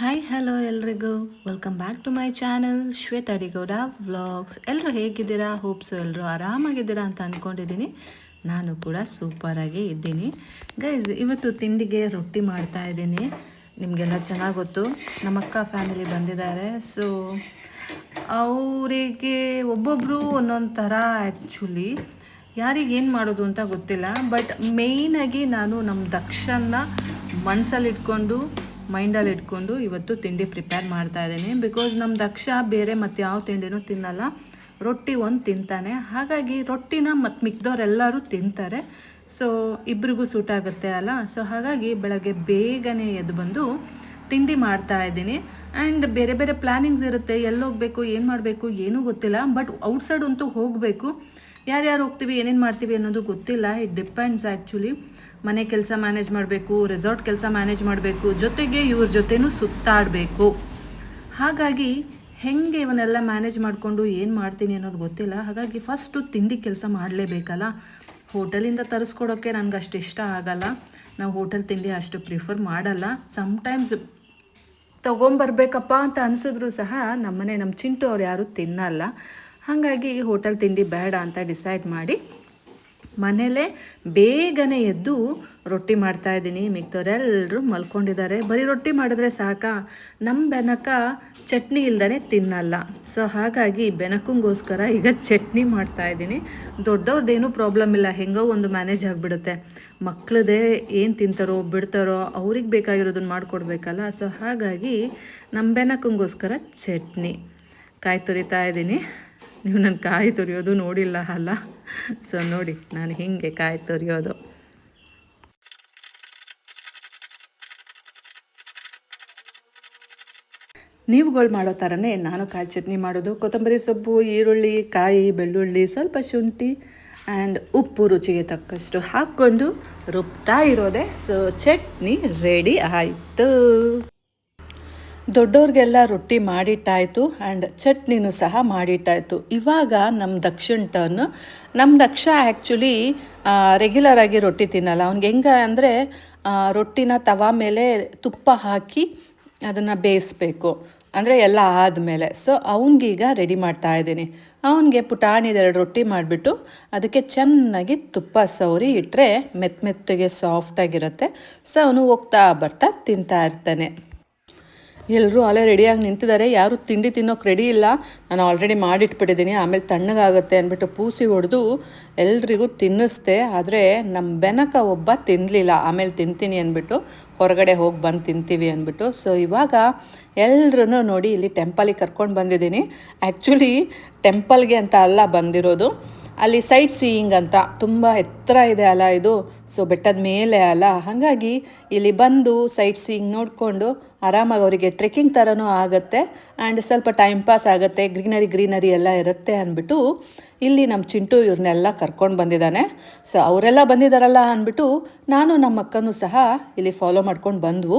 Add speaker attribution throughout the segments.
Speaker 1: Hi hello ಎಲ್ರಿಗೂ. Welcome back to my channel Shwetha Adigowda vlogs ಎಲ್ಲರೂ ಹೇಗಿದ್ದೀರಾ? ಹೋಪ್ಸು ಎಲ್ಲರೂ ಆರಾಮಾಗಿದ್ದೀರಾ ಅಂತ ಅಂದ್ಕೊಂಡಿದ್ದೀನಿ. ನಾನು ಕೂಡ ಸೂಪರಾಗಿ ಇದ್ದೀನಿ. ಗೈಸ್ ಇವತ್ತು ತಿಂಡಿಗೆ ರೊಟ್ಟಿ ಮಾಡ್ತಾ ಇದ್ದೀನಿ. ನಿಮಗೆಲ್ಲ ಚೆನ್ನಾಗಿ ಗೊತ್ತು. ನಮ್ಮ ಅಕ್ಕ ಫ್ಯಾಮಿಲಿ ಬಂದಿದ್ದಾರೆ. ಸೊ ಅವರಿಗೆ ಒಬ್ಬೊಬ್ಬರು ಒಂದೊಂದು ಥರ ಆ್ಯಕ್ಚುಲಿ ಯಾರಿಗೆ ಏನು ಮಾಡೋದು ಅಂತ ಗೊತ್ತಿಲ್ಲ. ಬಟ್ ಮೇಯ್ನಾಗಿ ನಾನು ನಮ್ಮ ದಕ್ಷನ್ನ ಮನಸ್ಸಲ್ಲಿ ಇಟ್ಕೊಂಡು ಮೈಂಡಲ್ಲಿ ಇಟ್ಕೊಂಡು ಇವತ್ತು ತಿಂಡಿ ಪ್ರಿಪೇರ್ ಮಾಡ್ತಾ ಇದ್ದೀನಿ. ಬಿಕಾಸ್ ನಮ್ಮ ದಕ್ಷ ಬೇರೆ ಮತ್ತು ಯಾವ ತಿಂಡಿನೂ ತಿನ್ನಲ್ಲ. ರೊಟ್ಟಿ ಒಂದು ತಿಂತಾನೆ. ಹಾಗಾಗಿ ರೊಟ್ಟಿನ ಮತ್ತು ಮಿಕ್ದವ್ರೆಲ್ಲರೂ ತಿಂತಾರೆ. ಸೊ ಇಬ್ರಿಗೂ ಸೂಟ್ ಆಗುತ್ತೆ ಅಲ್ಲ? ಸೊ ಹಾಗಾಗಿ ಬೆಳಗ್ಗೆ ಬೇಗನೆ ಎದ್ದು ಬಂದು ತಿಂಡಿ ಮಾಡ್ತಾ ಇದ್ದೀನಿ. ಆ್ಯಂಡ್ ಬೇರೆ ಬೇರೆ ಪ್ಲ್ಯಾನಿಂಗ್ಸ್ ಇರುತ್ತೆ. ಎಲ್ಲಿ ಹೋಗಬೇಕು ಏನು ಮಾಡಬೇಕು, ಏನೂ ಗೊತ್ತಿಲ್ಲ. ಬಟ್ ಔಟ್ಸೈಡ್ ಅಂತೂ ಹೋಗಬೇಕು. ಯಾರ್ಯಾರು ಹೋಗ್ತೀವಿ, ಏನೇನು ಮಾಡ್ತೀವಿ ಅನ್ನೋದು ಗೊತ್ತಿಲ್ಲ. ಇಟ್ ಡಿಪೆಂಡ್ಸ್ ಆ್ಯಕ್ಚುಲಿ ಮನೆ ಕೆಲಸ ಮ್ಯಾನೇಜ್ ಮಾಡಬೇಕು ರೆಸಾರ್ಟ್ ಕೆಲಸ ಮ್ಯಾನೇಜ್ ಮಾಡಬೇಕು, ಜೊತೆಗೆ ಇವ್ರ ಜೊತೆನೂ ಸುತ್ತಾಡಬೇಕು. ಹಾಗಾಗಿ ಹೆಂಗೆ ಇವನ್ನೆಲ್ಲ ಮ್ಯಾನೇಜ್ ಮಾಡಿಕೊಂಡು ಏನು ಮಾಡ್ತೀನಿ ಅನ್ನೋದು ಗೊತ್ತಿಲ್ಲ. ಹಾಗಾಗಿ ಫಸ್ಟು ತಿಂಡಿ ಕೆಲಸ ಮಾಡಲೇಬೇಕಲ್ಲ? ಹೋಟೆಲಿಂದ ತರಿಸ್ಕೊಡೋಕ್ಕೆ ನನಗೆ ಅಷ್ಟು ಇಷ್ಟ ಆಗಲ್ಲ. ನಾವು ಹೋಟೆಲ್ ತಿಂಡಿ ಅಷ್ಟು ಪ್ರಿಫರ್ ಮಾಡಲ್ಲ. ಸಮ್ಟೈಮ್ಸ್ ತೊಗೊಂಬರ್ಬೇಕಪ್ಪ ಅಂತ ಅನಿಸಿದ್ರು ಸಹ ನಮ್ಮನೆ ನಮ್ಮ ಚಿಂಟು ಅವ್ರು ಯಾರೂ ತಿನ್ನಲ್ಲ. ಹಾಗಾಗಿ ಹೋಟೆಲ್ ತಿಂಡಿ ಬೇಡ ಅಂತ ಡಿಸೈಡ್ ಮಾಡಿ ಮನೇಲೇ ಬೇಗನೆ ಎದ್ದು ರೊಟ್ಟಿ ಮಾಡ್ತಾ ಇದ್ದೀನಿ. ಮಿಕ್ದವರೆಲ್ಲರೂ ಮಲ್ಕೊಂಡಿದ್ದಾರೆ. ಬರೀ ರೊಟ್ಟಿ ಮಾಡಿದ್ರೆ ಸಾಕಾ? ನಮ್ಮ ಬೆನಕ ಚಟ್ನಿ ಇಲ್ದೇ ತಿನ್ನಲ್ಲ. ಸೊ, ಹಾಗಾಗಿ ಬೆನಕಂಗೋಸ್ಕರ ಈಗ ಚಟ್ನಿ ಮಾಡ್ತಾ ಇದ್ದೀನಿ. ದೊಡ್ಡವ್ರದ್ದೇನೂ ಪ್ರಾಬ್ಲಮ್ ಇಲ್ಲ. ಹೆಂಗೋ ಒಂದು ಮ್ಯಾನೇಜ್ ಆಗಿಬಿಡುತ್ತೆ. ಮಕ್ಳದೇ ಏನು ತಿಂತಾರೋ, ಬಿಡ್ತಾರೋ, ಅವ್ರಿಗೆ ಬೇಕಾಗಿರೋದನ್ನ ಮಾಡಿಕೊಡ್ಬೇಕಲ್ಲ? ಸೊ, ಹಾಗಾಗಿ ನಮ್ಮ ಬೆನಕಂಗೋಸ್ಕರ ಚಟ್ನಿ. ಕಾಯಿ ತುರಿತಾ ಇದ್ದೀನಿ. ನೀವು ನನ್ನ ಕಾಯಿ ತುರಿಯೋದು ನೋಡಿಲ್ಲ ಅಲ್ಲ? ಸೊ ನೋಡಿ, ನಾನು ಹಿಂಗೆ ಕಾಯಿ ತುರಿಯೋದು. ನೀವುಗಳು ಮಾಡೋ ಥರನೇ ನಾನು ಕಾಯಿ ಚಟ್ನಿ ಮಾಡೋದು. ಕೊತ್ತಂಬರಿ ಸೊಪ್ಪು, ಈರುಳ್ಳಿ, ಕಾಯಿ, ಬೆಳ್ಳುಳ್ಳಿ ಸ್ವಲ್ಪ ಶುಂಠಿ ಆ್ಯಂಡ್ ಉಪ್ಪು ರುಚಿಗೆ ತಕ್ಕಷ್ಟು ಹಾಕ್ಕೊಂಡು ರುಬ್ತಾ ಇರೋದೆ. ಸೊ ಚಟ್ನಿ ರೆಡಿ ಆಯಿತು. ದೊಡ್ಡವ್ರಿಗೆಲ್ಲ ರೊಟ್ಟಿ ಮಾಡಿಟ್ಟಾಯಿತು ಆ್ಯಂಡ್ ಚಟ್ನಿನೂ ಸಹ ಮಾಡಿಟ್ಟಾಯಿತು. ಇವಾಗ ನಮ್ಮ ದಕ್ಷಿಣ ಟರ್ನ್ ನಮ್ಮ ದಕ್ಷ ಆ್ಯಕ್ಚುಲಿ ರೆಗ್ಯುಲರ್ ಆಗಿ ರೊಟ್ಟಿ ತಿನ್ನಲ್ಲ. ಅವ್ನಿಗೆ ಹೆಂಗೆ ಅಂದರೆ ರೊಟ್ಟಿನ ತವಾ ಮೇಲೆ ತುಪ್ಪ ಹಾಕಿ ಅದನ್ನು ಬೇಯಿಸ್ಬೇಕು. ಅಂದರೆ ಎಲ್ಲ ಆದಮೇಲೆ. ಸೊ ಅವನಿಗೀಗ ರೆಡಿ ಮಾಡ್ತಾ ಇದ್ದೀನಿ. ಅವನಿಗೆ ಪುಟಾಣಿದೆರಡು ರೊಟ್ಟಿ ಮಾಡಿಬಿಟ್ಟು ಅದಕ್ಕೆ ಚೆನ್ನಾಗಿ ತುಪ್ಪ ಸವರಿ ಇಟ್ಟರೆ ಮೆತ್ತ ಮೆತ್ತಗೆ ಸಾಫ್ಟಾಗಿರುತ್ತೆ ಸೊ ಅವನು ಹೋಗ್ತಾ ಬರ್ತಾ ತಿಂತಾ ಇರ್ತಾನೆ. ಎಲ್ಲರೂ ಅಲ್ಲೇ ರೆಡಿಯಾಗಿ ನಿಂತಿದ್ದಾರೆ. ಯಾರು ತಿಂಡಿ ತಿನ್ನೋಕೆ ರೆಡಿ ಇಲ್ಲ. ನಾನು ಆಲ್ರೆಡಿ ಮಾಡಿಟ್ಬಿಟ್ಟಿದ್ದೀನಿ. ಆಮೇಲೆ ತಣ್ಣಗಾಗುತ್ತೆ ಅಂದ್ಬಿಟ್ಟು ಪೂಸಿ ಹೊಡೆದು ಎಲ್ರಿಗೂ ತಿನ್ನಿಸ್ದೆ. ಆದರೆ ನಮ್ಮ ಬೆನಕ ಒಬ್ಬ ತಿನ್ನಲಿಲ್ಲ ಆಮೇಲೆ ತಿಂತೀನಿ ಅಂದ್ಬಿಟ್ಟು ಹೊರಗಡೆ ಹೋಗಿ ಬಂದು ತಿಂತೀವಿ ಅಂದ್ಬಿಟ್ಟು. ಸೊ ಇವಾಗ ಎಲ್ಲರೂ ನೋಡಿ ಇಲ್ಲಿ ಟೆಂಪಲಿಗೆ ಕರ್ಕೊಂಡು ಬಂದಿದ್ದೀನಿ. ಆ್ಯಕ್ಚುಲಿ ಟೆಂಪಲ್ಗೆ ಅಂತ ಅಲ್ಲ ಬಂದಿರೋದು. ಅಲ್ಲಿ ಸೈಟ್ ಸೀಯಿಂಗ್ ಅಂತ ತುಂಬ ಎತ್ತರ ಇದೆ ಅಲ್ಲ ಇದು. ಸೊ ಬೆಟ್ಟದ ಮೇಲೆ ಅಲ್ಲ. ಹಾಗಾಗಿ ಇಲ್ಲಿ ಬಂದು ಸೈಟ್ ಸೀಯಿಂಗ್ ನೋಡಿಕೊಂಡು ಆರಾಮಾಗಿ ಅವರಿಗೆ ಟ್ರೆಕ್ಕಿಂಗ್ ಥರನೂ ಆಗುತ್ತೆ. ಆ್ಯಂಡ್ ಸ್ವಲ್ಪ ಟೈಮ್ ಪಾಸ್ ಆಗುತ್ತೆ. ಗ್ರೀನರಿ ಗ್ರೀನರಿ ಎಲ್ಲ ಇರುತ್ತೆ ಅಂದ್ಬಿಟ್ಟು ಇಲ್ಲಿ ನಮ್ಮ ಚಿಂಟು ಇವ್ರನ್ನೆಲ್ಲ ಕರ್ಕೊಂಡು ಬಂದಿದ್ದಾನೆ. ಸೊ ಅವರೆಲ್ಲ ಬಂದಿದ್ದಾರಲ್ಲ ಅಂದ್ಬಿಟ್ಟು ನಾನು ನಮ್ಮ ಅಕ್ಕನೂ ಸಹ ಇಲ್ಲಿ ಫಾಲೋ ಮಾಡ್ಕೊಂಡು ಬಂದವು.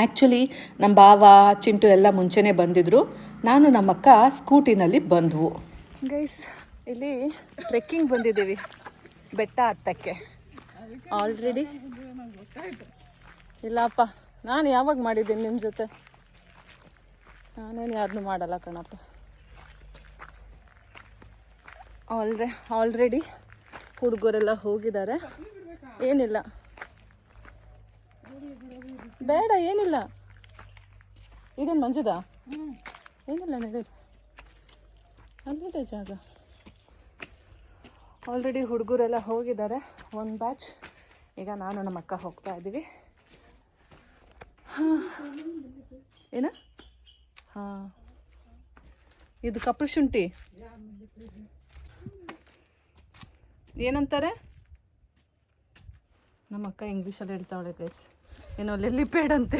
Speaker 1: ಆ್ಯಕ್ಚುಲಿ ನಮ್ಮ ಬಾವ ಚಿಂಟು ಎಲ್ಲ ಮುಂಚೆನೇ ಬಂದಿದ್ದರು ನಾನು ನಮ್ಮ ಅಕ್ಕ ಸ್ಕೂಟಿನಲ್ಲಿ ಬಂದವು. ಗೈಸ್ ಇಲ್ಲಿ ಟ್ರೆಕ್ಕಿಂಗ್ ಬಂದಿದ್ದೀವಿ. ಬೆಟ್ಟ ಹತ್ತಕ್ಕೆ. ಆಲ್ರೆಡಿ ಇಲ್ಲಪ್ಪ. ನಾನು ಯಾವಾಗ ಮಾಡಿದ್ದೀನಿ ನಿಮ್ಮ ಜೊತೆ? ನಾನೇನು ಯಾರನ್ನೂ ಮಾಡಲ್ಲ ಕಣಪ್ಪ. ಆಲ್ರೆ, ಆಲ್ರೆಡಿ ಹುಡುಗರೆಲ್ಲ ಹೋಗಿದ್ದಾರೆ. ಏನಿಲ್ಲ. ಬೇಡ, ಏನಿಲ್ಲ. ಇದೇನು ಮಂಜುದಾ? ಏನಿಲ್ಲ, ನಡೀರಿ. ಅಲ್ಲಿದೆ ಜಾಗ. ಆಲ್ರೆಡಿ ಹುಡುಗರೆಲ್ಲ ಹೋಗಿದ್ದಾರೆ. ಒಂದು ಬ್ಯಾಚ್. ಈಗ ನಾನು ನಮ್ಮ ಅಕ್ಕ ಹೋಗ್ತಾ ಇದ್ದೀವಿ. ಹಾಂ ಏನ? ಹಾಂ. ಇದು ಕಪ್ಪು ಶುಂಠಿ. ಏನಂತಾರೆ? ನಮ್ಮ ಅಕ್ಕ ಇಂಗ್ಲೀಷಲ್ಲಿ ಹೇಳ್ತಾವಳೆ ಗೈಸ್ ಏನೋ ಲಿಲ್ಲಿಪೇಡ್ ಅಂತೆ.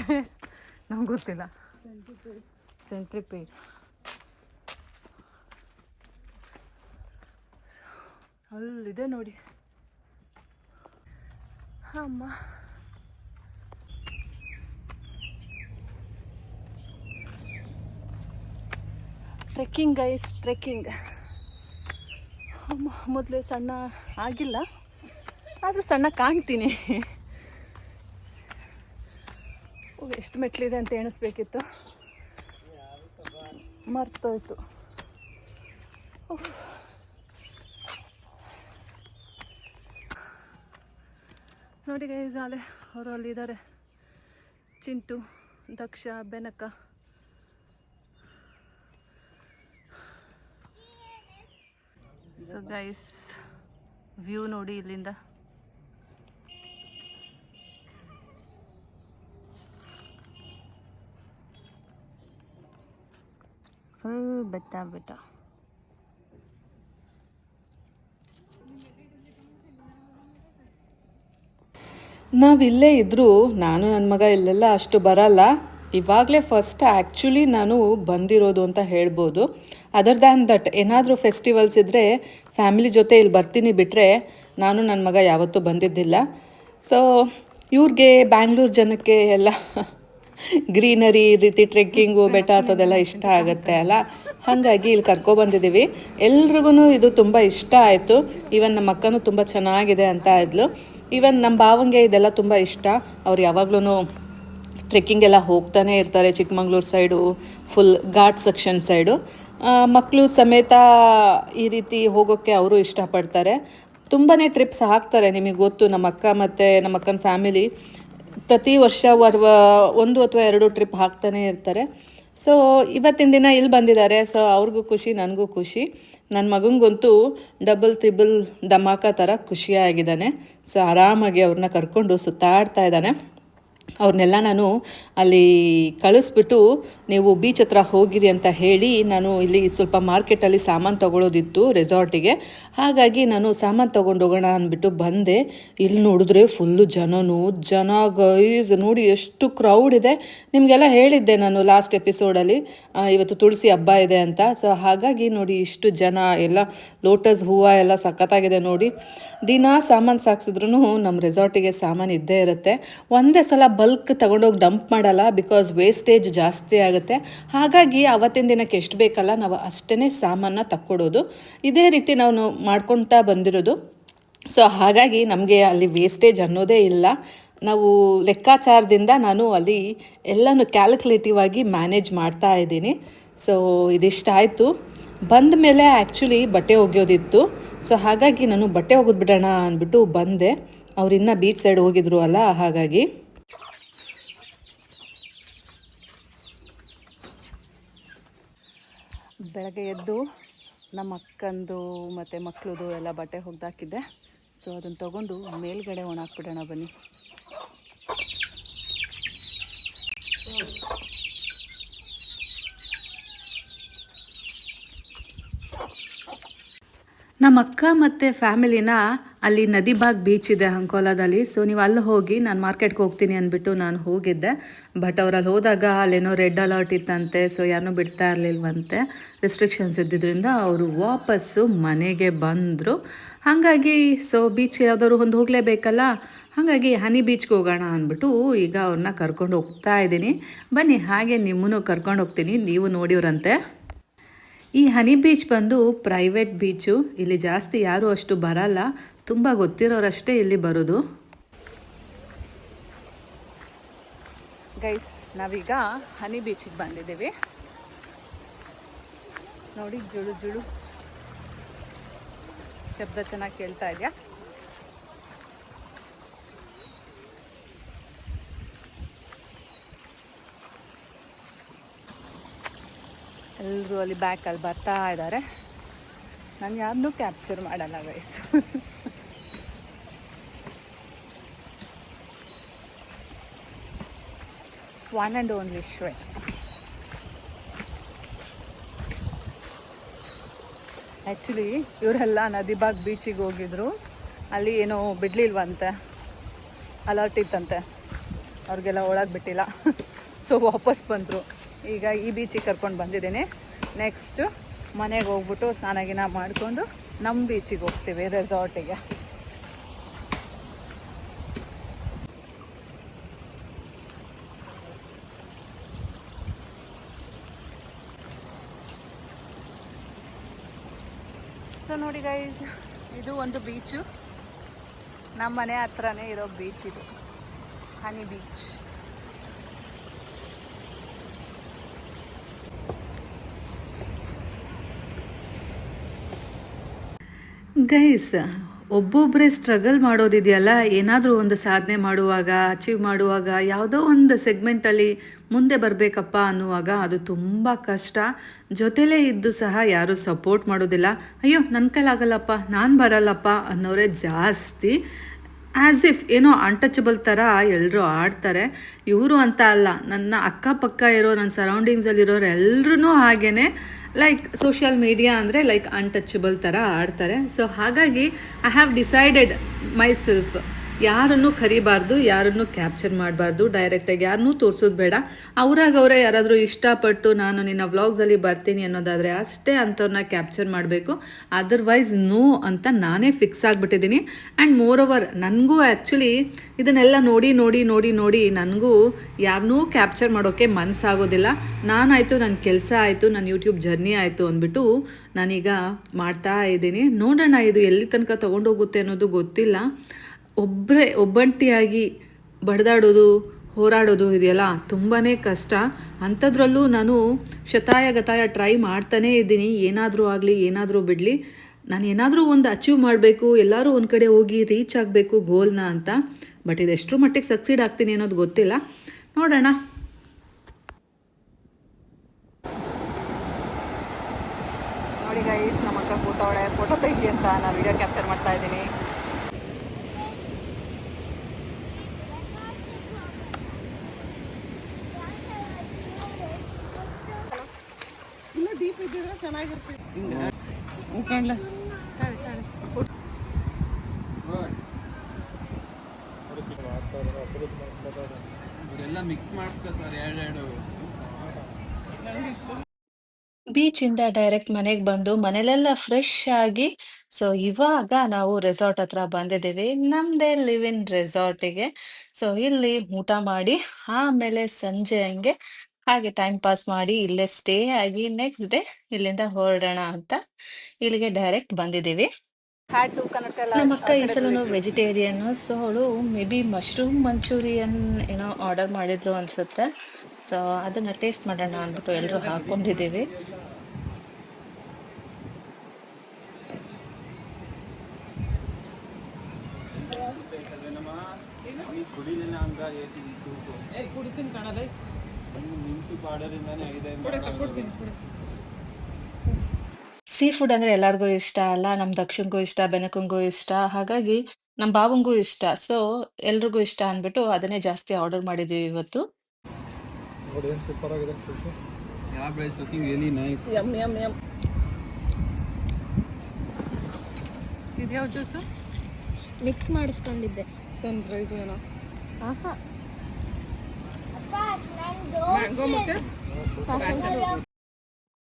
Speaker 1: ನಮ್ಗೆ ಗೊತ್ತಿಲ್ಲ. ಸೆಂಟ್ರಿಪೇಡ್ ಅಲ್ಲಿದೆ ನೋಡಿ. ಅಮ್ಮ. ಟ್ರೆಕ್ಕಿಂಗ್ ಗೈಸ್ ಟ್ರೆಕ್ಕಿಂಗ್ ಮೊದಲೇ ಸಣ್ಣ ಆಗಿಲ್ಲ, ಆದರೂ ಸಣ್ಣ ಕಾಣ್ತೀನಿ. ಎಷ್ಟು ಮೆಟ್ಲಿದೆ ಅಂತ ಎಣಿಸ್ಬೇಕಿತ್ತು. ಮರ್ತೋಯ್ತು. ನೋಡಿ ಗೈಸ್ ಆಲೆ, ಅವರು ಅಲ್ಲಿದ್ದಾರೆ. Chintu, Daksha, Benaka. So guys view ನೋಡಿ ಇಲ್ಲಿಂದ. ಫುಲ್ ಬೆಟ್ಟ ಬೆಟ್ಟ ನಾವಿಲ್ಲೇ ಇದ್ದರೂ ನಾನು ನನ್ನ ಮಗ ಇಲ್ಲೆಲ್ಲ ಅಷ್ಟು ಬರಲ್ಲ. ಇವಾಗಲೇ ಫಸ್ಟ್ ಆ್ಯಕ್ಚುಲಿ ನಾನು ಬಂದಿರೋದು ಅಂತ ಹೇಳ್ಬೋದು. ಅದರ್ ದ್ಯಾನ್ ದಟ್ ಏನಾದರೂ ಫೆಸ್ಟಿವಲ್ಸ್ ಇದ್ದರೆ ಫ್ಯಾಮಿಲಿ ಜೊತೆ ಇಲ್ಲಿ ಬರ್ತೀನಿ ಬಿಟ್ಟರೆ ನಾನು ನನ್ನ ಮಗ ಯಾವತ್ತೂ ಬಂದಿದ್ದಿಲ್ಲ. ಸೊ ಇವ್ರಿಗೆ ಬ್ಯಾಂಗ್ಳೂರು ಜನಕ್ಕೆ ಎಲ್ಲ ಗ್ರೀನರಿ ರೀತಿ ಟ್ರೆಕ್ಕಿಂಗು ಬೆಟ್ಟ ಹತ್ತೋದೆಲ್ಲ ಇಷ್ಟ ಆಗುತ್ತೆ ಅಲ್ಲ? ಹಾಗಾಗಿ ಇಲ್ಲಿ ಕರ್ಕೊಬಂದಿದ್ದೀವಿ. ಎಲ್ರಿಗೂ ಇದು ತುಂಬ ಇಷ್ಟ ಆಯಿತು. ಈವನ್ ನಮ್ಮ ಅಕ್ಕನೂ ತುಂಬ ಚೆನ್ನಾಗಿದೆ ಅಂತ ಇದ್ಲು. ಈವನ್ ನಮ್ಮ ಭಾವಂಗೆ ಇದೆಲ್ಲ ತುಂಬ ಇಷ್ಟ. ಅವ್ರು ಯಾವಾಗ್ಲೂ ಟ್ರೆಕ್ಕಿಂಗ್ ಎಲ್ಲ ಹೋಗ್ತಾನೆ ಇರ್ತಾರೆ Chikmagalur side full ghat section side ಮಕ್ಕಳು ಸಮೇತ ಈ ರೀತಿ ಹೋಗೋಕ್ಕೆ ಅವರು ಇಷ್ಟಪಡ್ತಾರೆ. ತುಂಬಾ ಟ್ರಿಪ್ಸ್ ಹಾಕ್ತಾರೆ ನಿಮಗೆ ಗೊತ್ತು, ನಮ್ಮ ಅಕ್ಕ ಮತ್ತು ನಮ್ಮ ಅಕ್ಕನ ಫ್ಯಾಮಿಲಿ. ಪ್ರತಿ ವರ್ಷ ಒಂದು ಅಥವಾ ಎರಡು ಟ್ರಿಪ್ ಹಾಕ್ತಾನೆ ಇರ್ತಾರೆ. ಸೊ ಇವತ್ತಿನ ದಿನ ಇಲ್ಲಿ ಬಂದಿದ್ದಾರೆ. ಸೊ ಅವ್ರಿಗೂ ಖುಷಿ, ನನಗೂ ಖುಷಿ. ನನ್ನ ಮಗನಿಗಂತೂ ಡಬಲ್, ತ್ರಿಬಲ್ ಧಮಾಕ ಥರ ಖುಷಿಯಾಗಿದ್ದಾನೆ. ಸೊ ಆರಾಮಾಗಿ ಅವ್ರನ್ನ ಕರ್ಕೊಂಡು ಸುತ್ತಾಡ್ತಾ ಇದ್ದಾನೆ. ಅವ್ರನ್ನೆಲ್ಲ ನಾನು ಅಲ್ಲಿ ಕಳಿಸ್ಬಿಟ್ಟು ನೀವು ಬೀಚ್ ಹತ್ರ ಹೋಗಿರಿ ಅಂತ ಹೇಳಿ ನಾನು ಇಲ್ಲಿ ಸ್ವಲ್ಪ ಮಾರ್ಕೆಟಲ್ಲಿ ಸಾಮಾನು ತೊಗೊಳೋದಿತ್ತು ರೆಸಾರ್ಟಿಗೆ ಹಾಗಾಗಿ ನಾನು ಸಾಮಾನು ತೊಗೊಂಡು ಹೋಗೋಣ ಅಂದ್ಬಿಟ್ಟು ಬಂದೆ. ಇಲ್ಲಿ ನೋಡಿದ್ರೆ ಫುಲ್ಲು ಜನನು, ಜನ ಗೈಸ್ ನೋಡಿ ಎಷ್ಟು ಕ್ರೌಡ್ ಇದೆ. ನಿಮಗೆಲ್ಲ ಹೇಳಿದ್ದೆ ನಾನು ಲಾಸ್ಟ್ ಎಪಿಸೋಡಲ್ಲಿ ಇವತ್ತು ತುಳಸಿ ಹಬ್ಬ ಇದೆ ಅಂತ. ಸೊ ಹಾಗಾಗಿ ನೋಡಿ ಇಷ್ಟು ಜನ ಎಲ್ಲ ಲೋಟಸ್ ಹೂವು ಎಲ್ಲ ಸಖತ್ತಾಗಿದೆ ನೋಡಿ. ದಿನ ಸಾಮಾನು ಸಾಕ್ಸಿದ್ರು ನಮ್ಮ ರೆಸಾರ್ಟಿಗೆ ಸಾಮಾನು ಇದ್ದೇ ಇರುತ್ತೆ. ಒಂದೇ ಸಲ ಬಲ್ಕ್ ತಗೊಂಡೋಗಿ ಡಂಪ್ ಮಾಡಲ್ಲ ಬಿಕಾಸ್ ವೇಸ್ಟೇಜ್ ಜಾಸ್ತಿ ಆಗುತ್ತೆ. ಹಾಗಾಗಿ ಅವತ್ತಿನ ದಿನಕ್ಕೆ ಎಷ್ಟು ಬೇಕಲ್ಲ ನಾವು ಅಷ್ಟೇ ಸಾಮಾನ ತಕ್ಕೊಡೋದು. ಇದೇ ರೀತಿ ನಾವು ಮಾಡ್ಕೊತಾ ಬಂದಿರೋದು. ಸೊ ಹಾಗಾಗಿ ನಮಗೆ ಅಲ್ಲಿ ವೇಸ್ಟೇಜ್ ಅನ್ನೋದೇ ಇಲ್ಲ. ನಾವು ಲೆಕ್ಕಾಚಾರದಿಂದ ನಾನು ಅಲ್ಲಿ ಎಲ್ಲನೂ ಕ್ಯಾಲ್ಕುಲೇಟಿವ್ ಆಗಿ ಮ್ಯಾನೇಜ್ ಮಾಡ್ತಾ ಇದ್ದೀನಿ. ಸೊ ಇದಿಷ್ಟಾಯಿತು ಬಂದ ಮೇಲೆ ಆ್ಯಕ್ಚುಲಿ ಬಟ್ಟೆ ಒಗೆಯೋದಿತ್ತು. ಸೊ ಹಾಗಾಗಿ ನಾನು ಬಟ್ಟೆ ಒಗೆದು ಬಿಡೋಣ ಅಂದ್ಬಿಟ್ಟು ಬಂದೆ. ಅವ್ರು ಇನ್ನೂ ಬೀಚ್ ಸೈಡ್ ಹೋಗಿದ್ರು ಅಲ್ಲ, ಹಾಗಾಗಿ. ಬೆಳಗ್ಗೆ ಎದ್ದು ನಮ್ಮ ಅಕ್ಕಂದು ಮತ್ತು ಮಕ್ಕಳದು ಎಲ್ಲ ಬಟ್ಟೆ ಒಗ್ದಾಕಿದ್ದೆ. ಸೊ ಅದನ್ನು ತೊಗೊಂಡು ಮೇಲ್ಗಡೆ ಒಣಾಕ್ಬಿಡೋಣ ಬನ್ನಿ. ನಮ್ಮ ಅಕ್ಕ ಮತ್ತು ಫ್ಯಾಮಿಲಿನ ಅಲ್ಲಿ ನದಿಬಾಗ್ ಬೀಚ್ ಇದೆ ಅಂಕೋಲಾದಲ್ಲಿ. ಸೊ ನೀವು ಅಲ್ಲಿ ಹೋಗಿ ನಾನು ಮಾರ್ಕೆಟ್ಗೆ ಹೋಗ್ತೀನಿ ಅಂದ್ಬಿಟ್ಟು ನಾನು ಹೋಗಿದ್ದೆ. ಬಟ್ ಅವರಲ್ಲಿ ಹೋದಾಗ ಅಲ್ಲೇನೋ ರೆಡ್ ಅಲರ್ಟ್ ಇತ್ತಂತೆ ಸೊ ಯಾರನ್ನೂ ಬಿಡ್ತಾ ಇರಲಿಲ್ವಂತೆ. ರೆಸ್ಟ್ರಿಕ್ಷನ್ಸ್ ಇದ್ದಿದ್ದರಿಂದ ಅವರು ವಾಪಸ್ಸು ಮನೆಗೆ ಬಂದರು. ಹಾಗಾಗಿ ಸೊ ಬೀಚ್ ಯಾವ್ದಾದ್ರು ಒಂದು ಹೋಗಲೇಬೇಕಲ್ಲ? ಹಾಗಾಗಿ ಹನಿ ಬೀಚ್ಗೆ ಹೋಗೋಣ ಅಂದ್ಬಿಟ್ಟು ಈಗ ಅವ್ರನ್ನ ಕರ್ಕೊಂಡು ಹೋಗ್ತಾ ಇದ್ದೀನಿ. ಬನ್ನಿ, ಹಾಗೆ ನಿಮ್ಮನ್ನು ಕರ್ಕೊಂಡು ಹೋಗ್ತೀನಿ. ನೀವು ನೋಡಿವ್ರಂತೆ. ಈ ಹನಿ ಬೀಚ್ ಬಂದು ಪ್ರೈವೇಟ್ ಬೀಚು ಇಲ್ಲಿ ಜಾಸ್ತಿ ಯಾರೂ ಅಷ್ಟು ಬರಲ್ಲ. ತುಂಬ ಗೊತ್ತಿರೋರಷ್ಟೇ ಇಲ್ಲಿ ಬರೋದು. ಗೈಸ್ ನಾವೀಗ ಹನಿ ಬೀಚಿಗೆ ಬಂದಿದ್ದೀವಿ. ನೋಡಿ, ಜುಳು ಜುಳು. ಶಬ್ದ ಚೆನ್ನಾಗಿ ಕೇಳ್ತಾ ಇದೆಯಾ? ಎಲ್ಲರೂ ಅಲ್ಲಿ ಬ್ಯಾಕಲ್ಲಿ ಬರ್ತಾ ಇದ್ದಾರೆ ನಾನು ಯಾರನ್ನೂ ಕ್ಯಾಪ್ಚರ್ ಮಾಡಲ್ಲ ವಯಸ್ಸು ಒನ್ ಆ್ಯಂಡ್ ಓನ್ಲಿ ಶ್ವೇ ಆ್ಯಕ್ಚುಲಿ ಇವರೆಲ್ಲ ನದಿಬಾಗ್ ಬೀಚಿಗೆ ಹೋಗಿದ್ರು. ಅಲ್ಲಿ ಏನೋ ಬಿಡ್ಲಿಲ್ವಂತೆ. ಅಲರ್ಟ್ ಇತ್ತಂತೆ. ಅವ್ರಿಗೆಲ್ಲ ಒಳಗೆ ಬಿಟ್ಟಿಲ್ಲ. ಸೊ ವಾಪಸ್ ಬಂದರು. ಈಗ ಈ ಬೀಚಿಗೆ ಕರ್ಕೊಂಡು ಬಂದಿದ್ದೀನಿ. ನೆಕ್ಸ್ಟು ಮನೆಗೆ ಹೋಗ್ಬಿಟ್ಟು ಸ್ನಾನ ಗಿನ ಮಾಡಿಕೊಂಡು ನಮ್ಮ ಬೀಚಿಗೆ ಹೋಗ್ತೀವಿ ರೆಸಾರ್ಟಿಗೆ ಸೊ ನೋಡಿ ಗೈಸ್ ಇದು ಒಂದು ಬೀಚು ನಮ್ಮ ಮನೆ ಹತ್ರನೇ ಇರೋ ಬೀಚ್ ಇದು, ಹನಿ ಬೀಚ್ ಗೈಸ್ ಒಬ್ಬೊಬ್ಬರೇ ಸ್ಟ್ರಗಲ್ ಮಾಡೋದಿದೆಯಲ್ಲ, ಏನಾದರೂ ಒಂದು ಸಾಧನೆ ಮಾಡುವಾಗ ಅಚೀವ್ ಮಾಡುವಾಗ, ಯಾವುದೋ ಒಂದು ಸೆಗ್ಮೆಂಟಲ್ಲಿ ಮುಂದೆ ಬರಬೇಕಪ್ಪ ಅನ್ನುವಾಗ ಅದು ತುಂಬ ಕಷ್ಟ. ಜೊತೆಲೇ ಇದ್ದು ಸಹ ಯಾರೂ ಸಪೋರ್ಟ್ ಮಾಡೋದಿಲ್ಲ. ಅಯ್ಯೋ ನನ್ನ ಕೈಲಾಗಲ್ಲಪ್ಪ, ನಾನು ಬರಲ್ಲಪ್ಪ ಅನ್ನೋರೇ ಜಾಸ್ತಿ. ಆ್ಯಸ್ ಇಫ್ ಏನೋ ಅನ್ಟಚಬಲ್ ಥರ ಎಲ್ಲರೂ ಆಡ್ತಾರೆ. ಇವರು ಅಂತ ಅಲ್ಲ, ನನ್ನ ಅಕ್ಕಪಕ್ಕ ಇರೋ ನನ್ನ ಸರೌಂಡಿಂಗ್ಸಲ್ಲಿರೋರು ಎಲ್ಲರೂ ಹಾಗೇ ಲೈಕ್ ಸೋಷಿಯಲ್ ಮೀಡಿಯಾ ಅಂದರೆ ಲೈಕ್ ಅನ್ಟಚಬಲ್ ಥರ ಆಡ್ತಾರೆ. ಸೊ ಹಾಗಾಗಿ I have decided myself ಯಾರನ್ನು ಕರಿಬಾರ್ದು, ಯಾರನ್ನು ಕ್ಯಾಪ್ಚರ್ ಮಾಡಬಾರ್ದು ಡೈರೆಕ್ಟಾಗಿ ಯಾರನ್ನೂ ತೋರಿಸೋದು ಬೇಡ. ಅವರಾಗ ಅವರೇ ಯಾರಾದರೂ ಇಷ್ಟಪಟ್ಟು ನಾನು ನಿನ್ನ ವ್ಲಾಗ್ಸಲ್ಲಿ ಬರ್ತೀನಿ ಅನ್ನೋದಾದರೆ ಅಷ್ಟೇ ಅಂಥವ್ರನ್ನ ಕ್ಯಾಪ್ಚರ್ ಮಾಡಬೇಕು. ಅದರ್ವೈಸ್ ನೋ ಅಂತ ನಾನೇ ಫಿಕ್ಸ್ ಆಗಿಬಿಟ್ಟಿದ್ದೀನಿ. ಆ್ಯಂಡ್ ಮೋರ್ ಓವರ್ ನನಗೂ ಆ್ಯಕ್ಚುಲಿ ಇದನ್ನೆಲ್ಲ ನೋಡಿ ನೋಡಿ ನೋಡಿ ನೋಡಿ ನನಗೂ ಯಾರನ್ನೂ ಕ್ಯಾಪ್ಚರ್ ಮಾಡೋಕ್ಕೆ ಮನಸ್ಸಾಗೋದಿಲ್ಲ ನಾನಾಯಿತು ನನ್ನ ಕೆಲಸ ಆಯಿತು ನನ್ನ ಯೂಟ್ಯೂಬ್ ಜರ್ನಿ ಆಯಿತು ಅಂದ್ಬಿಟ್ಟು ನಾನೀಗ ಮಾಡ್ತಾ ಇದ್ದೀನಿ. ನೋಡೋಣ ಇದು ಎಲ್ಲಿ ತನಕ ತೊಗೊಂಡೋಗುತ್ತೆ ಅನ್ನೋದು ಗೊತ್ತಿಲ್ಲ. ಒಬ್ಬರೇ ಒಬ್ಬಂಟಿಯಾಗಿ ಬಡಿದಾಡೋದು, ಹೋರಾಡೋದು ಇದೆಯಲ್ಲ ತುಂಬಾ ಕಷ್ಟ. ಅಂಥದ್ರಲ್ಲೂ ನಾನು ಶತಾಯ ಗತಾಯ ಟ್ರೈ ಮಾಡ್ತಾನೇ ಇದ್ದೀನಿ. ಏನಾದರೂ ಆಗಲಿ, ಏನಾದರೂ ಬಿಡಲಿ. ನಾನು ಏನಾದರೂ ಒಂದು ಅಚೀವ್ ಮಾಡಬೇಕು, ಎಲ್ಲರೂ ಒಂದು ಕಡೆ ಹೋಗಿ ರೀಚ್ ಆಗಬೇಕು ಗೋಲ್ನ ಅಂತ. ಬಟ್ ಇದು ಮಟ್ಟಿಗೆ ಸಕ್ಸೀಡ್ ಆಗ್ತೀನಿ ಅನ್ನೋದು ಗೊತ್ತಿಲ್ಲ. ನೋಡೋಣ. ನೋಡಿ ಗೈಸ್ ನಮ್ಮ ಅಕ್ಕ ಕೂತವಳೆ ಫೋಟೋ ತೆಗಿ ಅಂತ ನಾನು ವಿಡಿಯೋ ಕ್ಯಾಪ್ಚರ್ ಮಾಡ್ತಾ ಇದ್ದೀನಿ.
Speaker 2: ಎರಡೆರಡು
Speaker 1: ಬೀಚಿಂದ ಡೈರೆಕ್ಟ್ ಮನೆಗೆ ಬಂದು ಮನೇಲೆಲ್ಲ ಫ್ರೆಶ್ ಆಗಿ ಸೊ ಇವಾಗ ನಾವು ರೆಸಾರ್ಟ್ ಹತ್ರ ಬಂದಿದ್ದೀವಿ. ನಮ್ಮದೇ ಲಿವ್ ಇನ್ ರೆಸಾರ್ಟಿಗೆ ಸೊ ಇಲ್ಲಿ ಊಟ ಮಾಡಿ, ಆಮೇಲೆ ಸಂಜೆ ಹಂಗೆ ಹಾಗೆ ಟೈಮ್ ಪಾಸ್ ಮಾಡಿ ಇಲ್ಲೇ ಸ್ಟೇ ಆಗಿ ನೆಕ್ಸ್ಟ್ ಡೇ ಇಲ್ಲಿಂದ ಹೊರಡೋಣ ಅಂತ ಇಲ್ಲಿಗೆ ಡೈರೆಕ್ಟ್ ಬಂದಿದ್ದೀವಿ. ನಮ್ಮ ಅಕ್ಕ ಈ ಸಲನು ವೆಜಿಟೇರಿಯನ್ ಸೊ ಅವಳು ಮೇ ಬಿ ಮಶ್ರೂಮ್ ಮಂಚೂರಿಯನ್ ಏನೋ ಆರ್ಡರ್ ಮಾಡಿದ್ಲು ಅನ್ಸುತ್ತೆ. ಸೊ ಅದನ್ನ ಟೇಸ್ಟ್ ಮಾಡೋಣ ಅಂದ್ಬಿಟ್ಟು ಎಲ್ಲರೂ ಹಾಕೊಂಡಿದ್ದೀವಿ.
Speaker 3: ಕುಡಿತೀನಿ
Speaker 1: ಸೀ ಫುಡ್ ಅಂದ್ರೆ ಎಲ್ಲರಿಗೂ ಇಷ್ಟ ಅಲ್ಲ ನಮ್ಮ ದಕ್ಷಿಣಗೂ ಇಷ್ಟ ಬೆನಕಂಗೂ ಇಷ್ಟ ಹಾಗಾಗಿ ನಮ್ಮ ಬಾವಂಗೂ ಇಷ್ಟ. ಸೊ ಎಲ್ರಿಗೂ ಇಷ್ಟ ಅಂದ್ಬಿಟ್ಟು ಅದನ್ನೇ ಜಾಸ್ತಿ ಆರ್ಡರ್ ಮಾಡಿದ್ದೀವಿ ಇವತ್ತು.
Speaker 3: ಇದ್ಯಾವ ಜ್ಯೂಸು
Speaker 4: ಮಿಕ್ಸ್ ಮಾಡಿಸ್ಕೊಂಡಿದ್ದೆ.
Speaker 3: ಸನ್ರೈಸ್ ಏನೋ.
Speaker 4: ಆಹಾ.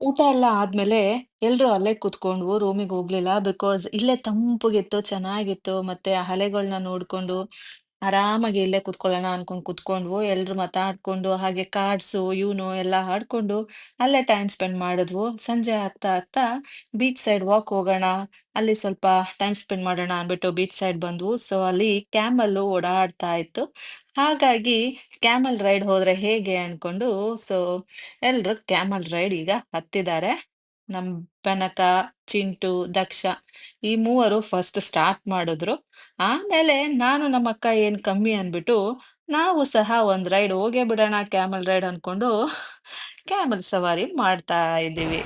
Speaker 1: ಊಟ ಎಲ್ಲ ಆದ್ಮೇಲೆ ಎಲ್ರು ಅಲ್ಲೇ ಕುತ್ಕೊಂಡ್ವು ರೂಮಿಗೆ ಹೋಗ್ಲಿಲ್ಲ ಬಿಕಾಸ್ ಇಲ್ಲೇ ತಂಪಗಿತ್ತು ಚೆನ್ನಾಗಿತ್ತು, ಮತ್ತೆ ಆ ಅಲೆಗಳನ್ನ ನೋಡ್ಕೊಂಡು ಆರಾಮಾಗಿ ಇಲ್ಲೇ ಕುತ್ಕೊಳ್ಳೋಣ ಅನ್ಕೊಂಡ್ ಕುತ್ಕೊಂಡ್ವು. ಎಲ್ರು ಮಾತಾಡ್ಕೊಂಡು, ಹಾಗೆ ಕಾರ್ಡ್ಸು ಯೂನೋ ಎಲ್ಲ ಆಡ್ಕೊಂಡು ಅಲ್ಲೇ ಟೈಮ್ ಸ್ಪೆಂಡ್ ಮಾಡಿದ್ವು. ಸಂಜೆ ಆಗ್ತಾ ಆಗ್ತಾ ಬೀಚ್ ಸೈಡ್ ವಾಕ್ ಹೋಗೋಣ, ಅಲ್ಲಿ ಸ್ವಲ್ಪ ಟೈಮ್ ಸ್ಪೆಂಡ್ ಮಾಡೋಣ ಅಂದ್ಬಿಟ್ಟು ಬೀಚ್ ಸೈಡ್ ಬಂದ್ವು. ಸೊ ಅಲ್ಲಿ ಕ್ಯಾಮಲ್ಲು ಓಡಾಡ್ತಾ ಇತ್ತು. ಹಾಗಾಗಿ ಕ್ಯಾಮಲ್ ರೈಡ್ ಹೋದ್ರೆ ಹೇಗೆ ಅನ್ಕೊಂಡು ಸೊ ಎಲ್ರು ಕ್ಯಾಮಲ್ ರೈಡ್ ಈಗ ಹತ್ತಿದ್ದಾರೆ. ನಮ್ ಬೆನಕ ಚಿಂಟು, ದಕ್ಷ ಈ ಮೂವರು ಫಸ್ಟ್ ಸ್ಟಾರ್ಟ್ ಮಾಡಿದ್ರು. ಆಮೇಲೆ ನಾನು ನಮ್ಮ ಅಕ್ಕ ಏನ್ ಕಮ್ಮಿ ಅನ್ಬಿಟ್ಟು ನಾವು ಸಹ ಒಂದ್ ರೈಡ್ ಹೋಗೇ ಬಿಡೋಣ ಕ್ಯಾಮಲ್ ರೈಡ್ ಅನ್ಕೊಂಡು ಕ್ಯಾಮಲ್ ಸವಾರಿ ಮಾಡ್ತಾ ಇದ್ದೀವಿ.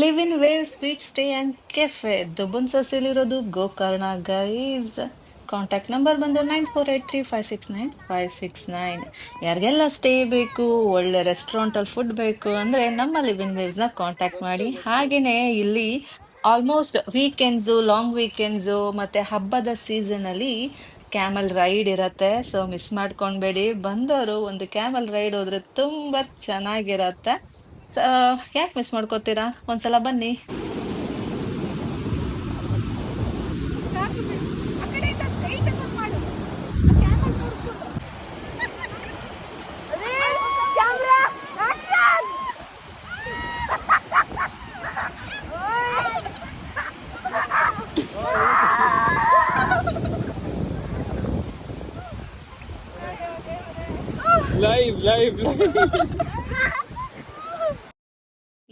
Speaker 1: Live in waves beach stay and cafe ದುಬನ್ಸಸಿಲಿರೋದು Gokarna guys contact number ಬಂದು nine four eight three five six nine five six nine ಯಾರಿಗೆಲ್ಲ ಸ್ಟೇ ಬೇಕು, ಒಳ್ಳೆ ರೆಸ್ಟೋರೆಂಟಲ್ಲಿ ಫುಡ್ ಬೇಕು ಅಂದರೆ ನಮ್ಮ ಲಿವಿನ್ ವೇವ್ಸ್ನ ಕಾಂಟ್ಯಾಕ್ಟ್ ಮಾಡಿ. ಹಾಗೆಯೇ ಇಲ್ಲಿ ಆಲ್ಮೋಸ್ಟ್ ವೀಕೆಂಡ್ಸು ಲಾಂಗ್ ವೀಕೆಂಡ್ಸು ಮತ್ತು ಹಬ್ಬದ ಸೀಸನಲ್ಲಿ ಕ್ಯಾಮಲ್ ರೈಡ್ ಇರತ್ತೆ. ಸೊ ಮಿಸ್ ಮಾಡ್ಕೊಳ್ಬೇಡಿ. ಬಂದವರು ಒಂದು ಕ್ಯಾಮಲ್ ರೈಡ್ ಹೋದರೆ ತುಂಬ ಚೆನ್ನಾಗಿರತ್ತೆ. ಯಾಕೆ ಮಿಸ್ ಮಾಡ್ಕೋತೀರಾ? ಒಂದ್ಸಲ ಬನ್ನಿ.
Speaker 2: live, live, live.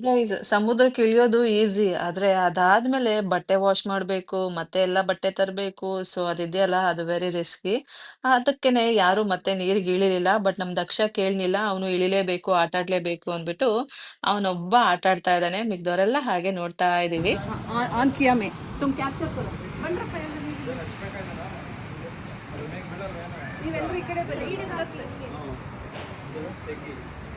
Speaker 1: ಗೈಸ್ ಸಮುದ್ರಕ್ಕೆ ಇಳಿಯೋದು ಈಸಿ ಆದ್ರೆ ಅದಾದ್ಮೇಲೆ ಬಟ್ಟೆ ವಾಶ್ ಮಾಡ್ಬೇಕು ಮತ್ತೆ ಎಲ್ಲ ಬಟ್ಟೆ ತರಬೇಕು ಸೊ ಅದಿದೆಯಲ್ಲ ಅದು ವೆರಿ ರಿಸ್ಕಿ ಅದಕ್ಕೇನೆ ಯಾರು ಮತ್ತೆ ನೀರಿಗೆ ಇಳಿಲಿಲ್ಲ ಬಟ್ ನಮ್ ದಕ್ಷ ಕೇಳಲಿಲ್ಲ ಅವನು ಇಳಿಲೇಬೇಕು ಆಟ ಆಡ್ಲೇಬೇಕು ಅಂದ್ಬಿಟ್ಟು ಅವನೊಬ್ಬ ಆಟ ಆಡ್ತಾ ಇದ್ದಾನೆ ಮಿಗ್ದವರೆಲ್ಲ ಹಾಗೆ ನೋಡ್ತಾ ಇದೀವಿ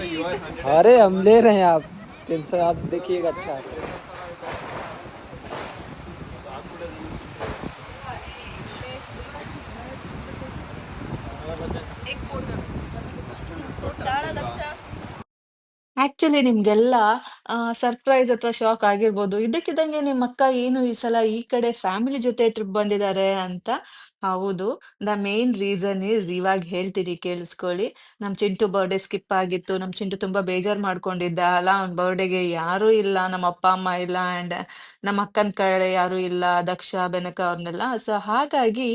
Speaker 2: अरे हम ले रहे हैं आप। टेंशन आप देखिएगा अच्छा।
Speaker 1: ಆಕ್ಚುಲಿ ನಿಮ್ಗೆಲ್ಲ ಸರ್ಪ್ರೈಸ್ ಅಥವಾ ಶಾಕ್ ಆಗಿರ್ಬೋದು. ಇದ್ದಕ್ಕಿದ್ದಂಗೆ ನಿಮ್ಮ ಅಕ್ಕ ಏನು ಈ ಸಲ ಈ ಕಡೆ ಫ್ಯಾಮಿಲಿ ಜೊತೆ ಟ್ರಿಪ್ ಬಂದಿದ್ದಾರೆ ಅಂತ? ಹೌದು. ದ ಮೇನ್ ರೀಸನ್ ಈಸ್ ಇವಾಗ ಹೇಳ್ತೀನಿ, ಕೇಳಿಸ್ಕೊಳ್ಳಿ. ನಮ್ ಚಿಂಟು ಬರ್ಡೇ ಸ್ಕಿಪ್ ಆಗಿತ್ತು. ನಮ್ ಚಿಂಟು ತುಂಬಾ ಬೇಜಾರ್ ಮಾಡ್ಕೊಂಡಿದ್ದ. ಅಲ್ಲ, ಅವ್ನ ಬರ್ಡೇಗೆ ಯಾರೂ ಇಲ್ಲ. ನಮ್ಮ ಅಪ್ಪ, ಅಮ್ಮ ಇಲ್ಲ ಅಂಡ್ ನಮ್ಮ ಅಕ್ಕನ ಕಡೆ ಯಾರೂ ಇಲ್ಲ. ದಕ್ಷ, ಬೆನಕ ಅವ್ರನ್ನೆಲ್ಲ ಸೊ ಹಾಗಾಗಿ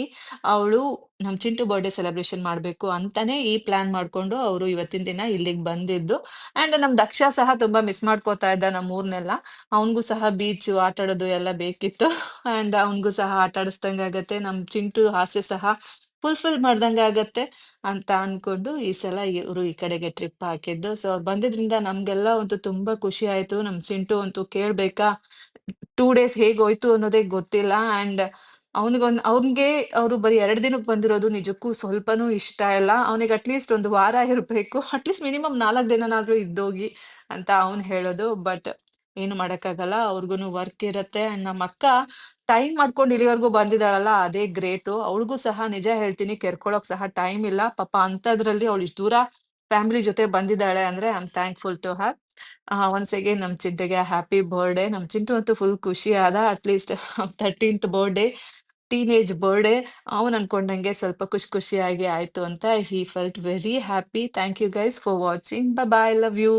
Speaker 1: ಅವಳು ನಮ್ ಚಿಂಟು ಬರ್ಡೇ ಸೆಲೆಬ್ರೇಷನ್ ಮಾಡ್ಬೇಕು ಅಂತಾನೆ ಈ ಪ್ಲಾನ್ ಮಾಡ್ಕೊಂಡು ಅವರು ಇವತ್ತಿನ ದಿನ ಇಲ್ಲಿಗೆ ಬಂದಿದ್ದು. ಅಂಡ್ ನಮ್ ದಕ್ಷ ಸಹ ತುಂಬಾ ಮಿಸ್ ಮಾಡ್ಕೋತಾ ಇದ್ದ ನಮ್ಮ ಊರ್ನೆಲ್ಲ. ಅವನ್ಗೂ ಸಹ ಬೀಚು ಆಟ ಆಡೋದು ಎಲ್ಲ ಬೇಕಿತ್ತು. ಅಂಡ್ ಅವನ್ಗೂ ಸಹ ಆಟ ಆಡಿಸ್ದಂಗ ಆಗತ್ತೆ. ನಮ್ ಚಿಂಟು ಆಸೆ ಸಹ ಫುಲ್ಫಿಲ್ ಮಾಡ್ದಂಗ ಆಗತ್ತೆ ಅಂತ ಅನ್ಕೊಂಡು ಈ ಸಲ ಇವರು ಈ ಕಡೆಗೆ ಟ್ರಿಪ್ ಹಾಕಿದ್ದು. ಸೊ ಬಂದಿದ್ರಿಂದ ನಮ್ಗೆಲ್ಲ ಅಂತೂ ತುಂಬಾ ಖುಷಿ ಆಯ್ತು. ನಮ್ ಚಿಂಟು ಅಂತೂ ಕೇಳ್ಬೇಕಾ ಟೂ ಡೇಸ್ ಹೇಗೋಯ್ತು ಅನ್ನೋದೇ ಗೊತ್ತಿಲ್ಲ. ಅಂಡ್ ಅವನಿಗೊಂದ್, ಅವ್ನಿಗೆ ಅವರು ಬರೀ ಎರಡು ದಿನಕ್ಕೆ ಬಂದಿರೋದು ನಿಜಕ್ಕೂ ಸ್ವಲ್ಪನೂ ಇಷ್ಟ ಇಲ್ಲ. ಅವನಿಗೆ ಅಟ್ಲೀಸ್ಟ್ ಒಂದು ವಾರ ಇರಬೇಕು. ಅಟ್ಲೀಸ್ಟ್ ಮಿನಿಮಮ್ ನಾಲ್ಕು ದಿನನಾದ್ರೂ ಇದ್ದೋಗಿ ಅಂತ ಅವನು ಹೇಳೋದು. ಬಟ್ ಏನು ಮಾಡೋಕ್ಕಾಗಲ್ಲ. ಅವ್ರಿಗೂ ವರ್ಕ್ ಇರುತ್ತೆ. ನಮ್ಮ ಅಕ್ಕ ಟೈಮ್ ಮಾಡ್ಕೊಂಡು ಇಲ್ಲಿವರೆಗೂ ಬಂದಿದ್ದಾಳಲ್ಲ, ಅದೇ ಗ್ರೇಟು ಅವಳಿಗೂ ಸಹ ನಿಜ ಹೇಳ್ತೀನಿ ಕೆರ್ಕೊಳ್ಳೋಕೆ ಸಹ ಟೈಮ್ ಇಲ್ಲ. ಪಾಪ ಅಂಥದ್ರಲ್ಲಿ ಅವಳು ಇಷ್ಟು ದೂರ ಫ್ಯಾಮಿಲಿ ಜೊತೆ ಬಂದಿದ್ದಾಳೆ ಅಂದರೆ I am thankful to her once again ನಮ್ಮ ಚಿಂಟೆಗೆ ಹ್ಯಾಪಿ ಬರ್ಡೇ ನಮ್ಮ ಚಿಂಟು ಅಂತೂ ಫುಲ್ ಖುಷಿ at least thirteenth birthday teenage birthday ಅವನು ಅನ್ಕೊಂಡಂಗೆ ಸ್ವಲ್ಪ ಖುಷಿ ಖುಷಿಯಾಗಿ ಆಯ್ತು ಅಂತ he felt very happy thank you guys for watching bye love you